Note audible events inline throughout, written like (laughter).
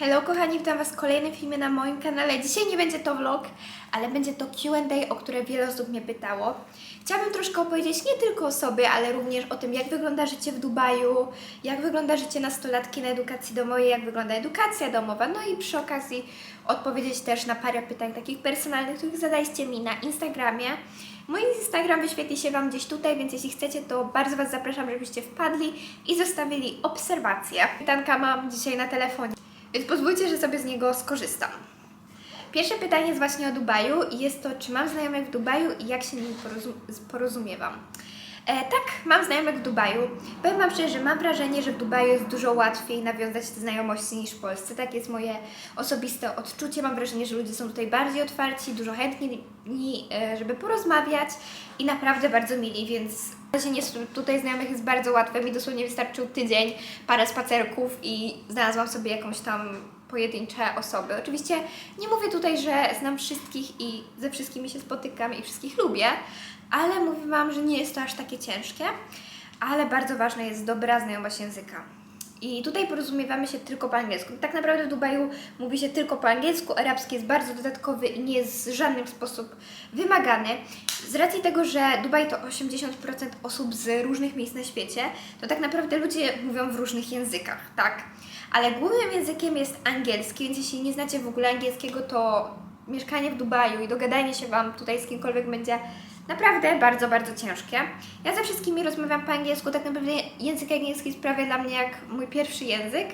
Hello kochani, witam Was w kolejnym filmie na moim kanale. Dzisiaj nie będzie to vlog, ale będzie to Q&A, o które wiele osób mnie pytało. Chciałabym troszkę opowiedzieć nie tylko o sobie, ale również o tym, jak wygląda życie w Dubaju, jak wygląda życie nastolatki na edukacji domowej, jak wygląda edukacja domowa, no i przy okazji odpowiedzieć też na parę pytań takich personalnych, których zadaliście mi na Instagramie. Mój Instagram wyświetli się Wam gdzieś tutaj, więc jeśli chcecie, to bardzo Was zapraszam, żebyście wpadli i zostawili obserwację. Pytanka mam dzisiaj na telefonie, więc pozwólcie, że sobie z niego skorzystam. Pierwsze pytanie jest właśnie o Dubaju i jest to, czy mam znajomych w Dubaju i jak się nimi porozum- porozumiewam. E, tak, mam znajomych w Dubaju. Powiem Wam szczerze, że mam wrażenie, że w Dubaju jest dużo łatwiej nawiązać znajomości niż w Polsce. Tak jest moje osobiste odczucie. Mam wrażenie, że ludzie są tutaj bardziej otwarci, dużo chętni, e, żeby porozmawiać i naprawdę bardzo mili, więc znalezienie tutaj znajomych jest bardzo łatwe. Mi dosłownie wystarczył tydzień, parę spacerków i znalazłam sobie jakąś tam pojedyncze osoby. Oczywiście nie mówię tutaj, że znam wszystkich i ze wszystkimi się spotykam i wszystkich lubię, ale mówię Wam, że nie jest to aż takie ciężkie, ale bardzo ważna jest dobra znajomość języka. I tutaj porozumiewamy się tylko po angielsku. Tak naprawdę w Dubaju mówi się tylko po angielsku, arabski jest bardzo dodatkowy i nie jest w żaden sposób wymagany. Z racji tego, że Dubaj to 80% osób z różnych miejsc na świecie, to tak naprawdę ludzie mówią w różnych językach, tak? Ale głównym językiem jest angielski, więc jeśli nie znacie w ogóle angielskiego, to mieszkanie w Dubaju i dogadanie się Wam tutaj z kimkolwiek będzie naprawdę bardzo, bardzo ciężkie. Ja ze wszystkimi rozmawiam po angielsku, tak naprawdę język angielski sprawia dla mnie jak mój pierwszy język.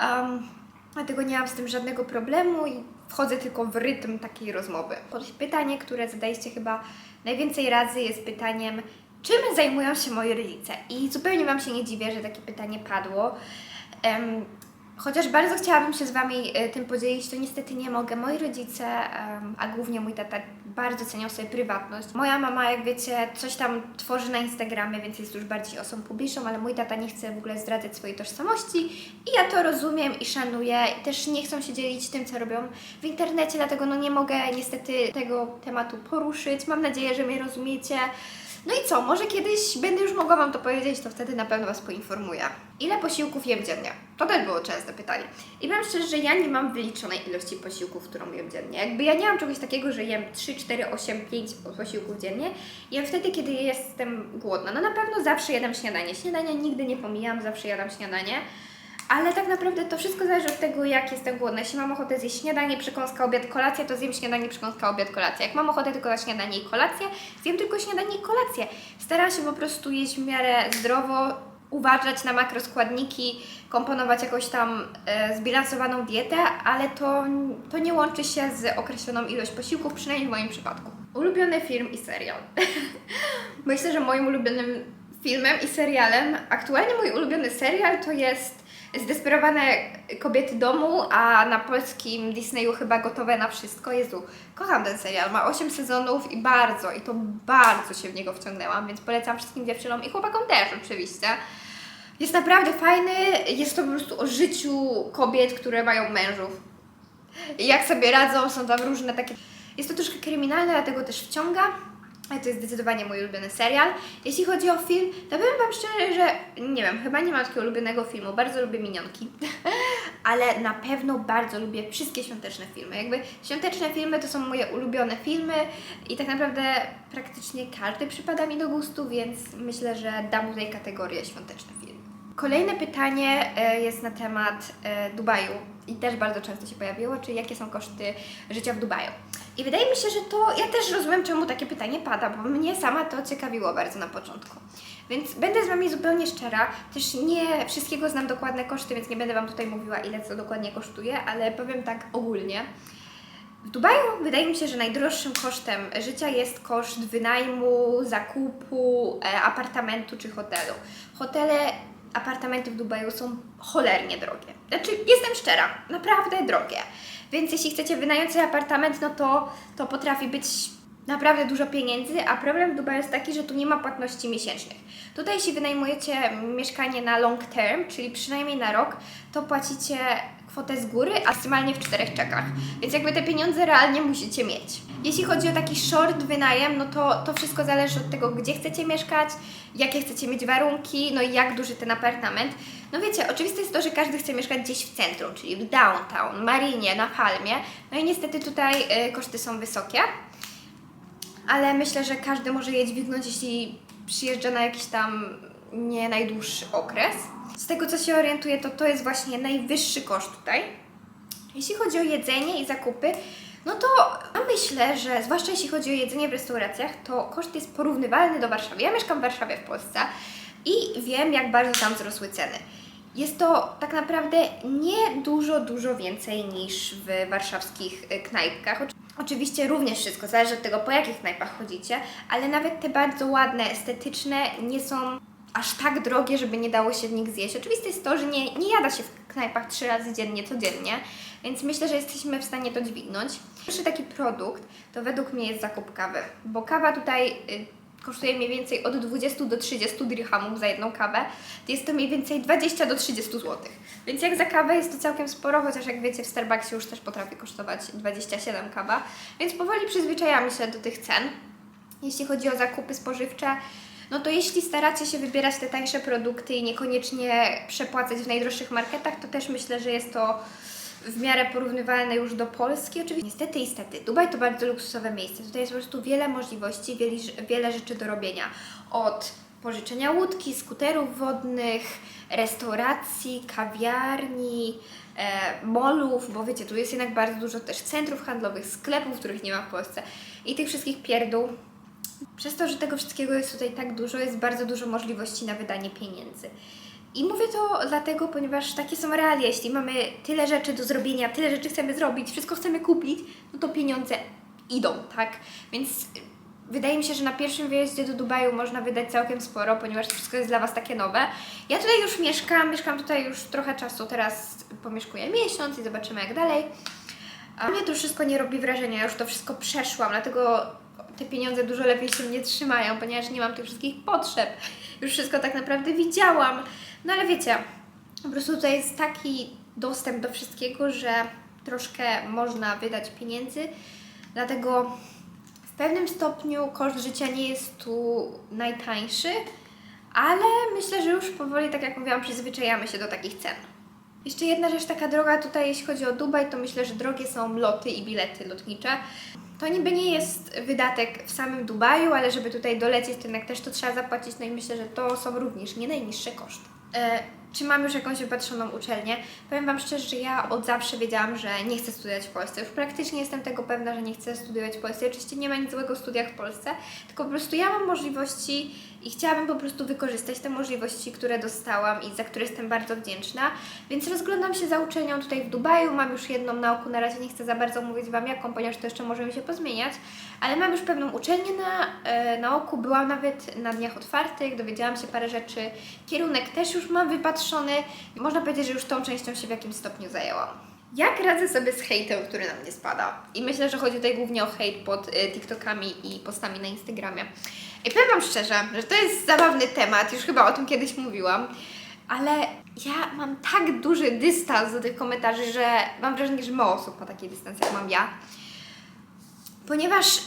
Um, dlatego nie mam z tym żadnego problemu i wchodzę tylko w rytm takiej rozmowy. Pytanie, które zadaliście chyba najwięcej razy jest pytaniem, czym zajmują się moi rodzice? I zupełnie Wam się nie dziwię, że takie pytanie padło. Em, Chociaż bardzo chciałabym się z Wami e, tym podzielić, to niestety nie mogę. Moi rodzice, a głównie mój tata, bardzo cenią sobie prywatność. Moja mama, jak wiecie, coś tam tworzy na Instagramie, więc jest już bardziej osobą publiczną, ale mój tata nie chce w ogóle zdradzać swojej tożsamości i ja to rozumiem i szanuję. Też nie chcą się dzielić tym, co robią w internecie, dlatego no nie mogę niestety tego tematu poruszyć. Mam nadzieję, że mnie rozumiecie. No i co, może kiedyś będę już mogła Wam to powiedzieć, to wtedy na pewno Was poinformuję. Ile posiłków jem dziennie? To też było częste pytanie. I powiem szczerze, że ja nie mam wyliczonej ilości posiłków, którą jem dziennie. Jakby ja nie mam czegoś takiego, że jem 3, 4, 8, 5 posiłków dziennie. Jem wtedy, kiedy jestem głodna. No na pewno zawsze jadam śniadanie. Śniadania nigdy nie pomijam, zawsze jadam śniadanie. Ale tak naprawdę to wszystko zależy od tego, jak jestem głodna. Jeśli mam ochotę zjeść śniadanie, przekąska, obiad, kolację, to zjem śniadanie, przekąska, obiad, kolację. Jak mam ochotę tylko na śniadanie i kolację, zjem tylko śniadanie i kolację. Staram się po prostu jeść w miarę zdrowo, uważać na makroskładniki, komponować jakąś tam e, zbilansowaną dietę, ale to, to nie łączy się z określoną ilość posiłków, przynajmniej w moim przypadku. Ulubiony film i serial. (laughs) Myślę, że moim ulubionym filmem i serialem, aktualnie mój ulubiony serial to jest Zdesperowane kobiety domu, a na polskim Disneyu chyba gotowe na wszystko. Jezu, kocham ten serial. Ma 8 sezonów i bardzo, i to bardzo się w niego wciągnęłam, więc polecam wszystkim dziewczynom i chłopakom też oczywiście. Jest naprawdę fajny, jest to po prostu o życiu kobiet, które mają mężów. I jak sobie radzą, są tam różne takie... Jest to troszkę kryminalne, dlatego też wciąga. To jest zdecydowanie mój ulubiony serial. Jeśli chodzi o film, to powiem Wam szczerze, że nie wiem, chyba nie mam takiego ulubionego filmu. Bardzo lubię minionki, (laughs) ale na pewno bardzo lubię wszystkie świąteczne filmy. Jakby świąteczne filmy to są moje ulubione filmy i tak naprawdę praktycznie każdy przypada mi do gustu, więc myślę, że dam tutaj kategorię świąteczne filmy. Kolejne pytanie e, jest na temat e, Dubaju i też bardzo często się pojawiło, czyli jakie są koszty życia w Dubaju. I wydaje mi się, że to ja też rozumiem, czemu takie pytanie pada, bo mnie sama to ciekawiło bardzo na początku. Więc będę z Wami zupełnie szczera, też nie wszystkiego znam dokładne koszty, więc nie będę Wam tutaj mówiła, ile co dokładnie kosztuje, ale powiem tak ogólnie. W Dubaju wydaje mi się, że najdroższym kosztem życia jest koszt wynajmu, zakupu e, apartamentu czy hotelu. Hotele, apartamenty w Dubaju są cholernie drogie. Znaczy, jestem szczera, naprawdę drogie. Więc jeśli chcecie wynająć sobie apartament, no to, to potrafi być naprawdę dużo pieniędzy, a problem w Dubaju jest taki, że tu nie ma płatności miesięcznych. Tutaj jeśli wynajmujecie mieszkanie na long term, czyli przynajmniej na rok, to płacicie kwotę z góry, a maksymalnie w czterech czekach. Więc jakby te pieniądze realnie musicie mieć. Jeśli chodzi o taki short wynajem, no to to wszystko zależy od tego, gdzie chcecie mieszkać, jakie chcecie mieć warunki, no i jak duży ten apartament. No wiecie, oczywiste jest to, że każdy chce mieszkać gdzieś w centrum, czyli w downtown, Marinie, na Palmie. No i niestety tutaj y, koszty są wysokie. Ale myślę, że każdy może je dźwignąć, jeśli przyjeżdża na jakiś tam nie najdłuższy okres. Z tego co się orientuję, to to jest właśnie najwyższy koszt tutaj. Jeśli chodzi o jedzenie i zakupy, no to myślę, że zwłaszcza jeśli chodzi o jedzenie w restauracjach, to koszt jest porównywalny do Warszawy. Ja mieszkam w Warszawie w Polsce i wiem, jak bardzo tam wzrosły ceny. Jest to tak naprawdę nie dużo, dużo więcej niż w warszawskich y, knajpkach. Oczy- Oczywiście również wszystko zależy od tego, po jakich knajpach chodzicie, ale nawet te bardzo ładne, estetyczne nie są aż tak drogie, żeby nie dało się w nich zjeść. Oczywiste jest to, że nie, nie jada się w knajpach trzy razy dziennie, codziennie, więc myślę, że jesteśmy w stanie to dźwignąć. Pierwszy taki produkt to według mnie jest zakup kawy, bo kawa tutaj y, kosztuje mniej więcej od 20 do 30 dirhamów za jedną kawę, jest to mniej więcej 20 do 30 zł. Więc jak za kawę jest to całkiem sporo, chociaż jak wiecie w Starbucksie już też potrafi kosztować 27 kawa, więc powoli przyzwyczajamy się do tych cen. Jeśli chodzi o zakupy spożywcze, no to jeśli staracie się wybierać te tańsze produkty i niekoniecznie przepłacać w najdroższych marketach, to też myślę, że jest to w miarę porównywalne już do Polski. Oczywiście niestety, niestety, Dubaj to bardzo luksusowe miejsce. Tutaj jest po prostu wiele możliwości, wiele, wiele rzeczy do robienia. Od pożyczenia łódki, skuterów wodnych, restauracji, kawiarni, e, molów, bo wiecie, tu jest jednak bardzo dużo też centrów handlowych, sklepów, których nie ma w Polsce i tych wszystkich pierdół. Przez to, że tego wszystkiego jest tutaj tak dużo, jest bardzo dużo możliwości na wydanie pieniędzy. I mówię to dlatego, ponieważ takie są realia. Jeśli mamy tyle rzeczy do zrobienia, tyle rzeczy chcemy zrobić, wszystko chcemy kupić, no to pieniądze idą, tak? Więc wydaje mi się, że na pierwszym wyjeździe do Dubaju można wydać całkiem sporo, ponieważ wszystko jest dla Was takie nowe. Ja tutaj już mieszkam, mieszkam tutaj już trochę czasu, teraz pomieszkuję miesiąc i zobaczymy jak dalej. A mnie to wszystko nie robi wrażenia, ja już to wszystko przeszłam, dlatego te pieniądze dużo lepiej się mnie trzymają, ponieważ nie mam tych wszystkich potrzeb. Już wszystko tak naprawdę widziałam. No ale wiecie, po prostu tutaj jest taki dostęp do wszystkiego, że troszkę można wydać pieniędzy. Dlatego w pewnym stopniu koszt życia nie jest tu najtańszy, ale myślę, że już powoli, tak jak mówiłam, przyzwyczajamy się do takich cen. Jeszcze jedna rzecz taka droga tutaj, jeśli chodzi o Dubaj, to myślę, że drogie są loty i bilety lotnicze. To niby nie jest wydatek w samym Dubaju, ale żeby tutaj dolecieć, to jednak też to trzeba zapłacić, no i myślę, że to są również nie najniższe koszty. E, czy mam już jakąś wypatrzoną uczelnię? Powiem Wam szczerze, że ja od zawsze wiedziałam, że nie chcę studiować w Polsce. Już praktycznie jestem tego pewna, że nie chcę studiować w Polsce. Oczywiście nie ma nic złego w studiach w Polsce, tylko po prostu ja mam możliwości i chciałabym po prostu wykorzystać te możliwości, które dostałam i za które jestem bardzo wdzięczna. Więc rozglądam się za uczelnią tutaj w Dubaju. Mam już jedną na oku, na razie nie chcę za bardzo mówić Wam jaką, ponieważ to jeszcze może mi się pozmieniać, ale mam już pewną uczelnię na, e, na oku. Byłam nawet na dniach otwartych, dowiedziałam się parę rzeczy. Kierunek też już mam wypatrzony. Można powiedzieć, że już tą częścią się w jakimś stopniu zajęłam. Jak radzę sobie z hejtem, który na mnie spada? I myślę, że chodzi tutaj głównie o hejt pod y, TikTokami i postami na Instagramie. I powiem Wam szczerze, że to jest zabawny temat, już chyba o tym kiedyś mówiłam, ale ja mam tak duży dystans do tych komentarzy, że mam wrażenie, że mało osób ma taki dystans, jak mam ja. Ponieważ,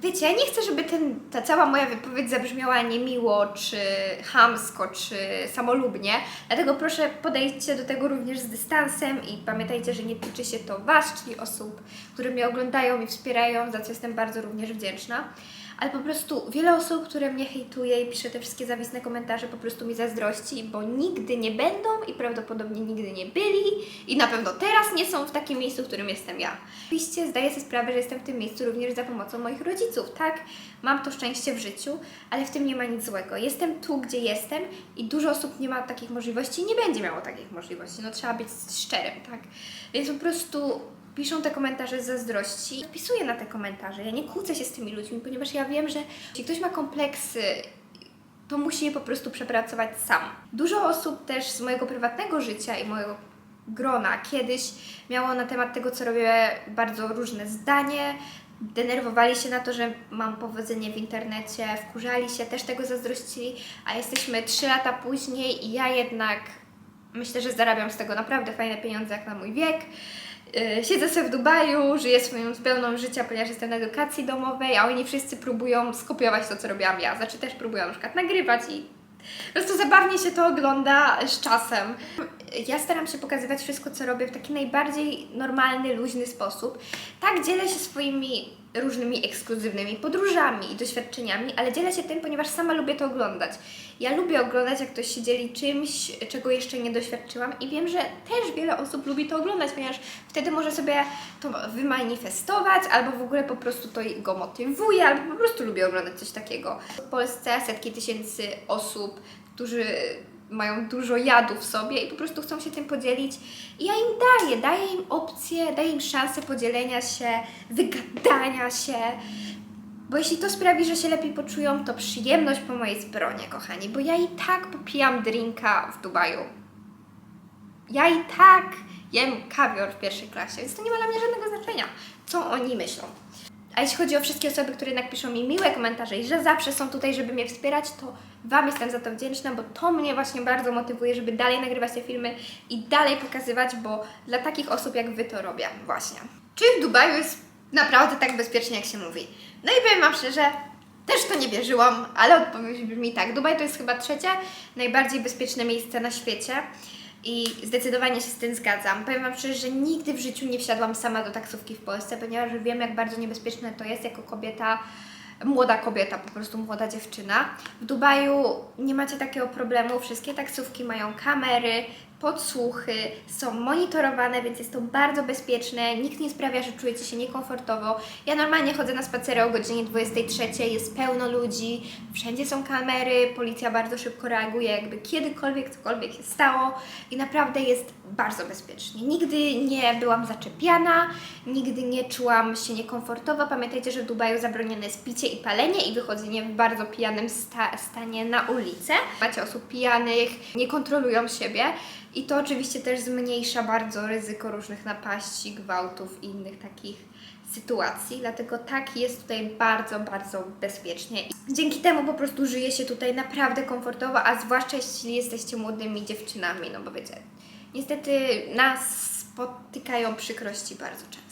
wiecie, ja nie chcę, żeby ten, ta cała moja wypowiedź zabrzmiała niemiło, czy chamsko, czy samolubnie. Dlatego proszę podejdźcie do tego również z dystansem i pamiętajcie, że nie tyczy się to Was, czyli osób, które mnie oglądają i wspierają, za co jestem bardzo również wdzięczna. Ale po prostu wiele osób, które mnie hejtuje i pisze te wszystkie zawisne komentarze, po prostu mi zazdrości, bo nigdy nie będą i prawdopodobnie nigdy nie byli i na pewno teraz nie są w takim miejscu, w którym jestem ja. Oczywiście zdaję sobie sprawę, że jestem w tym miejscu również za pomocą moich rodziców, tak? Mam to szczęście w życiu, ale w tym nie ma nic złego. Jestem tu, gdzie jestem i dużo osób nie ma takich możliwości i nie będzie miało takich możliwości. No trzeba być szczerym, tak? Więc po prostu piszą te komentarze z zazdrości. Odpisuję na te komentarze. Ja nie kłócę się z tymi ludźmi, ponieważ ja wiem, że jeśli ktoś ma kompleksy, to musi je po prostu przepracować sam. Dużo osób też z mojego prywatnego życia i mojego grona kiedyś miało na temat tego, co robię, bardzo różne zdanie. Denerwowali się na to, że mam powodzenie w internecie, wkurzali się, też tego zazdrościli, a jesteśmy 3 lata później i ja jednak myślę, że zarabiam z tego naprawdę fajne pieniądze jak na mój wiek. Yy, Siedzę sobie w Dubaju, żyję swoją pełną życia, ponieważ jestem na edukacji domowej, a oni wszyscy próbują skopiować to, co robiłam ja. Znaczy też próbują na przykład nagrywać i Po prostu zabawnie się to ogląda z czasem. Ja staram się pokazywać wszystko, co robię w taki najbardziej normalny, luźny sposób. Tak dzielę się swoimi różnymi ekskluzywnymi podróżami i doświadczeniami, ale dzielę się tym, ponieważ sama lubię to oglądać. Ja lubię oglądać, jak ktoś się dzieli czymś, czego jeszcze nie doświadczyłam i wiem, że też wiele osób lubi to oglądać, ponieważ wtedy może sobie to wymanifestować, albo w ogóle po prostu to go motywuje, albo po prostu lubię oglądać coś takiego. W Polsce setki tysięcy osób, którzy mają dużo jadu w sobie i po prostu chcą się tym podzielić. I ja im daję, daję im opcję, daję im szansę podzielenia się, wygadania się. Bo jeśli to sprawi, że się lepiej poczują, to przyjemność po mojej stronie, kochani. Bo ja i tak popijam drinka w Dubaju. Ja i tak jem kawior w pierwszej klasie, więc to nie ma dla mnie żadnego znaczenia, co oni myślą. A jeśli chodzi o wszystkie osoby, które jednak piszą mi miłe komentarze i że zawsze są tutaj, żeby mnie wspierać, to Wam jestem za to wdzięczna, bo to mnie właśnie bardzo motywuje, żeby dalej nagrywać te filmy i dalej pokazywać, bo dla takich osób jak Wy to robię właśnie. Czy w Dubaju jest naprawdę tak bezpiecznie, jak się mówi? No i powiem Wam szczerze, też to nie wierzyłam, ale odpowiedź brzmi tak. Dubaj to jest chyba trzecie najbardziej bezpieczne miejsce na świecie. I zdecydowanie się z tym zgadzam. Powiem Wam szczerze, że nigdy w życiu nie wsiadłam sama do taksówki w Polsce, ponieważ wiem, jak bardzo niebezpieczne to jest jako kobieta, młoda kobieta, po prostu młoda dziewczyna. W Dubaju nie macie takiego problemu, wszystkie taksówki mają kamery, podsłuchy, są monitorowane, więc jest to bardzo bezpieczne, nikt nie sprawia, że czujecie się niekomfortowo. Ja normalnie chodzę na spacery o godzinie 23, jest pełno ludzi, wszędzie są kamery, policja bardzo szybko reaguje, jakby kiedykolwiek cokolwiek się stało i naprawdę jest bardzo bezpiecznie. Nigdy nie byłam zaczepiana, nigdy nie czułam się niekomfortowo. Pamiętajcie, że w Dubaju zabronione jest picie i palenie i wychodzenie w bardzo pijanym sta stanie na ulicę. Macie osób pijanych, nie kontrolują siebie i to oczywiście też zmniejsza bardzo ryzyko różnych napaści, gwałtów i innych takich sytuacji, dlatego tak jest tutaj bardzo, bardzo bezpiecznie. Dzięki temu po prostu żyje się tutaj naprawdę komfortowo, a zwłaszcza jeśli jesteście młodymi dziewczynami, no bo wiecie, niestety nas spotykają przykrości bardzo często.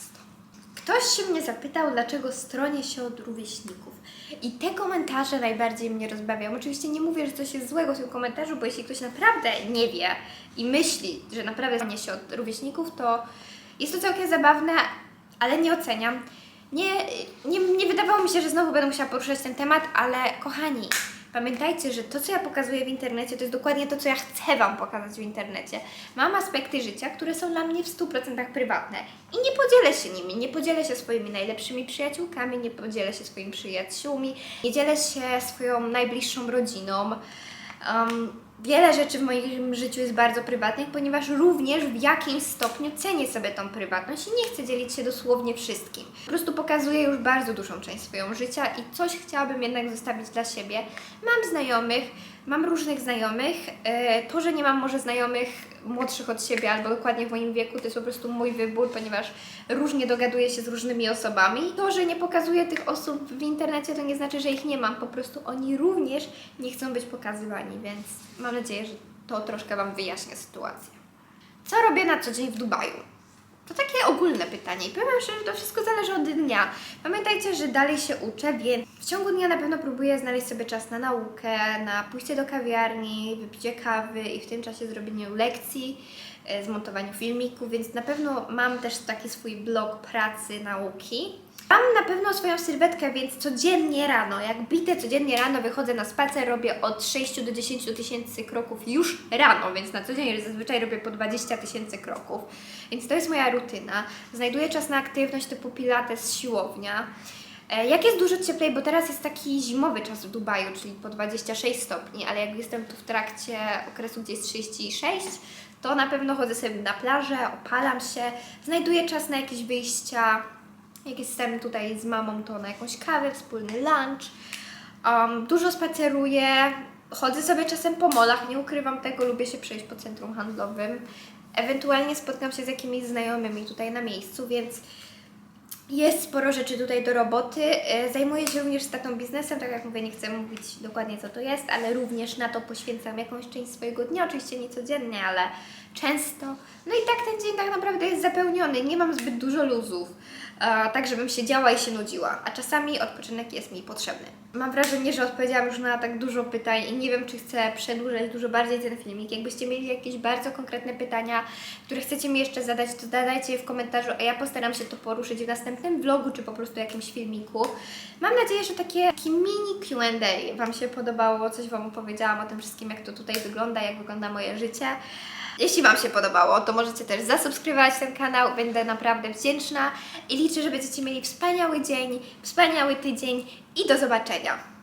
Ktoś się mnie zapytał, dlaczego stronię się od rówieśników. I te komentarze najbardziej mnie rozbawiają. Oczywiście nie mówię, że coś jest złego w tym komentarzu, bo jeśli ktoś naprawdę nie wie i myśli, że naprawdę stronie się od rówieśników, to jest to całkiem zabawne, ale nie oceniam. Nie, nie, nie wydawało mi się, że znowu będę musiała poruszać ten temat, ale kochani, pamiętajcie, że to, co ja pokazuję w internecie, to jest dokładnie to, co ja chcę Wam pokazać w internecie. Mam aspekty życia, które są dla mnie w 100% prywatne i nie podzielę się nimi, nie podzielę się swoimi najlepszymi przyjaciółkami, nie podzielę się swoimi przyjaciółmi, nie dzielę się swoją najbliższą rodziną. Um, wiele rzeczy w moim życiu jest bardzo prywatnych, ponieważ również w jakimś stopniu cenię sobie tą prywatność i nie chcę dzielić się dosłownie wszystkim. Po prostu pokazuję już bardzo dużą część swojego życia i coś chciałabym jednak zostawić dla siebie. Mam znajomych, mam różnych znajomych. E, To, że nie mam może znajomych młodszych od siebie albo dokładnie w moim wieku, to jest po prostu mój wybór, ponieważ różnie dogaduję się z różnymi osobami. To, że nie pokazuję tych osób w internecie, to nie znaczy, że ich nie mam. Po prostu oni również nie chcą być pokazywani, więc mam nadzieję, że to troszkę Wam wyjaśnia sytuację. Co robię na co dzień w Dubaju? To takie ogólne pytanie i powiem szczerze, że to wszystko zależy od dnia. Pamiętajcie, że dalej się uczę, więc w ciągu dnia na pewno próbuję znaleźć sobie czas na naukę, na pójście do kawiarni, wypicie kawy i w tym czasie zrobienie lekcji, e, zmontowaniu filmików, więc na pewno mam też taki swój blog pracy, nauki. Mam na pewno swoją sylwetkę, więc codziennie rano, jak bite codziennie rano wychodzę na spacer, robię od 6 do 10 tysięcy kroków już rano, więc na co dzień zazwyczaj robię po 20 tysięcy kroków. Więc to jest moja rutyna. Znajduję czas na aktywność typu pilates, siłownia. E, Jak jest dużo cieplej, bo teraz jest taki zimowy czas w Dubaju, czyli po 26 stopni, ale jak jestem tu w trakcie okresu, gdzie jest 36, to na pewno chodzę sobie na plażę, opalam się, znajduję czas na jakieś wyjścia, jak jestem tutaj z mamą, to na jakąś kawę, wspólny lunch. Um, dużo spaceruję, chodzę sobie czasem po molach, nie ukrywam tego, lubię się przejść po centrum handlowym. Ewentualnie spotkam się z jakimiś znajomymi tutaj na miejscu, więc jest sporo rzeczy tutaj do roboty. E, Zajmuję się również statą biznesem, tak jak mówię, nie chcę mówić dokładnie co to jest, ale również na to poświęcam jakąś część swojego dnia, oczywiście nie codziennie, ale często. No i tak ten dzień tak naprawdę jest zapełniony, nie mam zbyt dużo luzów, tak żebym siedziała i się nudziła, a czasami odpoczynek jest mi potrzebny. Mam wrażenie, że odpowiedziałam już na tak dużo pytań i nie wiem, czy chcę przedłużać dużo bardziej ten filmik. Jakbyście mieli jakieś bardzo konkretne pytania, które chcecie mi jeszcze zadać, to zadajcie je w komentarzu, a ja postaram się to poruszyć w następnym vlogu, czy po prostu jakimś filmiku. Mam nadzieję, że takie, taki mini Q&A Wam się podobało, coś Wam opowiedziałam o tym wszystkim, jak to tutaj wygląda, jak wygląda moje życie. Jeśli Wam się podobało, to możecie też zasubskrybować ten kanał, będę naprawdę wdzięczna i liczę, że będziecie mieli wspaniały dzień, wspaniały tydzień i do zobaczenia.